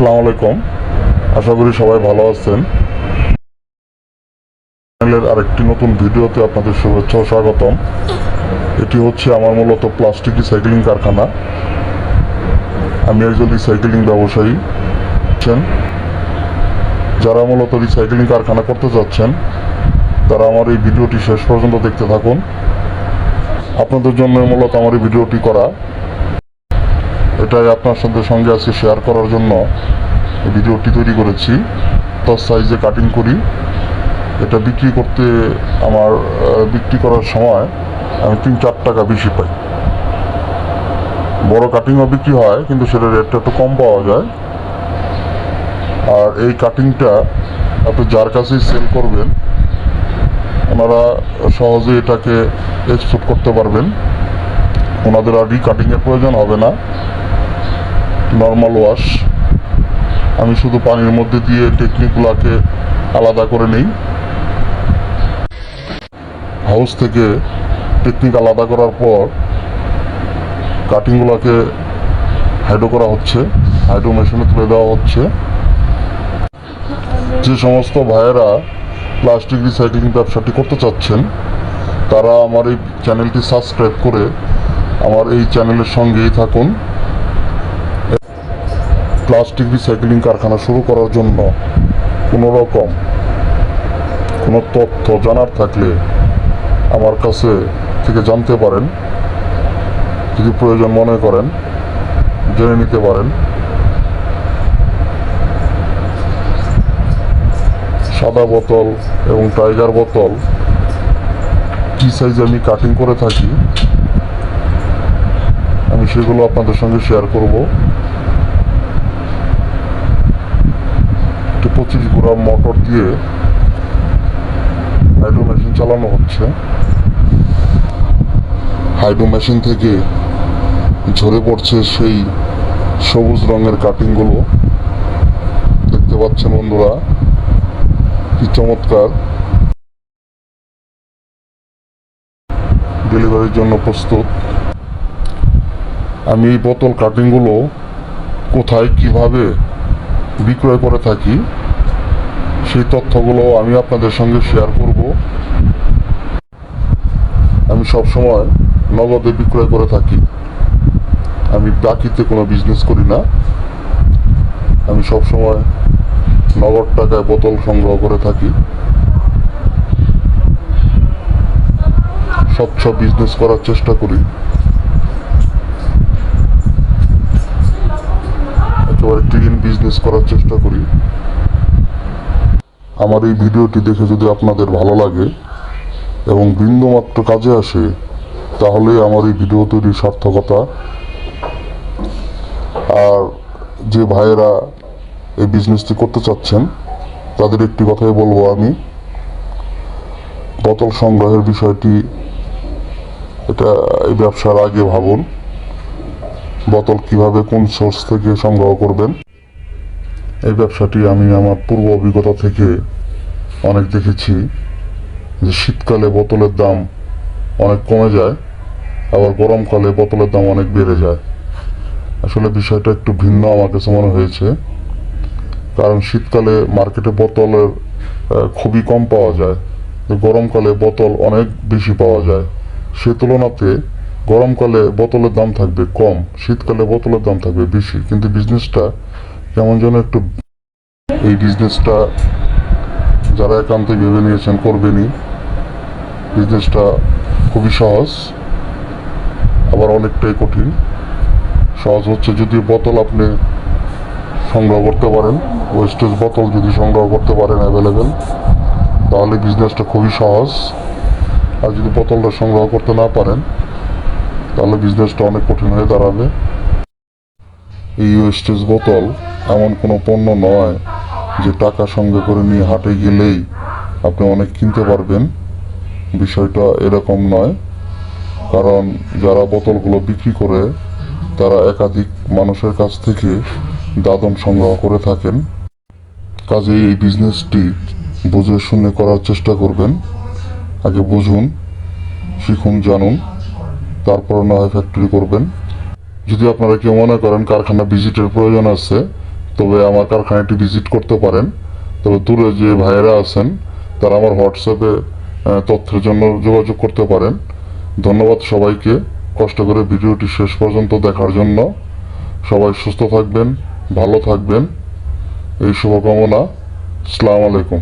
আসসালামু আলাইকুম। আশা করি সবাই ভালো আছেন। চ্যানেলের আরেকটি নতুন ভিডিওতে আপনাদের শুভেচ্ছা ও স্বাগতম। এটি হচ্ছে আমার মূলত প্লাস্টিক রিসাইক্লিং কারখানা। আমি একজন রিসাইক্লিং ব্যবসায়ী। যারা মূলত রিসাইক্লিং কারখানা করতে যাচ্ছেন, তারা আমার এই ভিডিওটি শেষ পর্যন্ত দেখতে থাকুন। আপনাদের জন্য মূলত আমার এই ভিডিওটি করা। এটাই আপনার সঙ্গে সঙ্গে আজকে শেয়ার করার জন্য। ভিডিওটি তৈরি করেছি। তার সাইজে কাটিং করি। এটা বিক্রি করতে আমার বিক্রি করার সময় আমি তিন চার টাকা বেশি পাই। বড় কাটিংও বিক্রি হয়, কিন্তু সেটার রেটটা একটু কম পাওয়া যায়। আর এই কাটিংটা আপনি যার কাছেই সেল করবেন, ওনারা সহজে এটাকে এক্সপোর্ট করতে পারবেন। ওনাদের আর রিকাটিংয়ের প্রয়োজন হবে না। নর্মাল ওয়াশ আমি শুধু পানির মধ্যে দিয়ে টেকনিকগুলোকে আলাদা করে নেই। হাউস থেকে টেকনিক আলাদা করার পর কাটিংগুলোকে হাইডো করা হচ্ছে, হাইড্রো মেশিনে তুলে দেওয়া হচ্ছে। যে সমস্ত ভাইয়েরা প্লাস্টিক রিসাইক্লিং ব্যবসাটি করতে চাচ্ছেন, তারা আমার এই চ্যানেলটি সাবস্ক্রাইব করে আমার এই চ্যানেলের সঙ্গেই থাকুন। প্লাস্টিক রিসাইক্লিং কারখানা শুরু করার জন্য কোনো রকম কোনো তথ্য জানার থাকলে আমার কাছে থেকে জানতে পারেন। যদি প্রয়োজন মনে করেন, জেনে নিতে পারেন। সাদা বোতল এবং টাইগার বোতল কি সাইজে আমি কাটিং করে থাকি, আমি সেগুলো আপনাদের সঙ্গে শেয়ার করব। একটি পঁচিশ গ্রাম মোটর দিয়ে হাইড্রো মেশিন চালানো হচ্ছে। হাইড্রো মেশিন থেকে ঝরে পড়ছে সেই সবুজ রঙের কাটিংগুলো দেখতে পাচ্ছেন বন্ধুরা, কি চমৎকার। ডেলিভারির জন্য প্রস্তুত। আমি এই বোতল কাটিংগুলো কোথায়, কীভাবে বিক্রয় করে থাকি, সেই তথ্যগুলো আমি আপনাদের সঙ্গে শেয়ার করব। আমি সব সময় নগদে বিক্রয় করে থাকি। আমি বাকিতে কোনো বিজনেস করি না। আমি সব সময় নগদ টাকায় বোতল সংগ্রহ করে থাকি। স্বচ্ছ বিজনেস করার চেষ্টা করি। ক্লিন করার চেষ্টা করি। আমার এই ভিডিওটি দেখে যদি আপনাদের ভালো লাগে এবং বিন্দুমাত্র কাজে আসে, তাহলে আমার এই ভিডিও তৈরির সার্থকতা আর যে ভাইয়েরা এই বিজনেসটি করতে চাচ্ছেন, তাদের একটি কথাই বলব আমি। বোতল সংগ্রহের বিষয়টি, এটা এই ব্যবসার আগে ভাবুন। বোতল কীভাবে কোন সোর্স থেকে সংগ্রহ করবেন? এই ব্যবসাটি আমি আমার পূর্ব অভিজ্ঞতা থেকে অনেক দেখেছি যে শীতকালে বোতলের দাম অনেক কমে যায়, আবার গরমকালে বোতলের দাম অনেক বেড়ে যায়। আসলে বিষয়টা একটু ভিন্ন আমার কাছে মনে হয়েছে, কারণ শীতকালে মার্কেটে বোতলের খুবই কম পাওয়া যায় গরমকালে বোতল অনেক বেশি পাওয়া যায়। সে তুলনাতে গরমকালে বোতলের দাম থাকবে কম, শীতকালে বোতলের দাম থাকবে বেশি, কিন্তু বিজনেসটা কেমন যেন একটু এই বিজনেসটা যারা একান্তই ভেবে নিয়েছেন করবেনই। বিজনেসটা খুবই সহজ, আবার অনেকটাই কঠিন। সহজ হচ্ছে যদি বোতল আপনি সংগ্রহ করতে পারেন ওয়েস্টেজ বোতল যদি সংগ্রহ করতে পারেন অ্যাভেলেবেল তাহলে বিজনেসটা খুবই সহজ। আর যদি বোতলটা সংগ্রহ করতে না পারেন, তাহলে বিজনেসটা অনেক কঠিন হয়ে দাঁড়াবে। এই ওয়েস্টেজ বোতল এমন কোনো পণ্য নয় যে টাকা সঙ্গে করে নিয়ে হাটে গেলেই আপনি অনেক কিনতে পারবেন। বিষয়টা এরকম নয়। কারণ যারা বোতলগুলো বিক্রি করে, তারা একাধিক মানুষের কাছ থেকে দাদন সংগ্রহ করে থাকেন। কাজেই এই বিজনেসটি বুঝে শুনে করার চেষ্টা করবেন। আগে বুঝুন, শিখুন, জানুন, তারপর না হয় ফ্যাক্টরি করবেন। যদি আপনারা কেউ মনে করেন কারখানা ভিজিটের প্রয়োজন আছে তবে আমার কারখানাটি ভিজিট করতে পারেন। তবে দূরে যে ভাইয়েরা আছেন, তারা আমার হোয়াটসঅ্যাপে তথ্যের জন্য যোগাযোগ করতে পারেন। ধন্যবাদ সবাইকে। কষ্ট করে ভিডিওটি শেষ পর্যন্ত দেখার জন্য। সবাই সুস্থ থাকবেন, ভালো থাকবেন। এই শুভকামনা। আসসালামু আলাইকুম।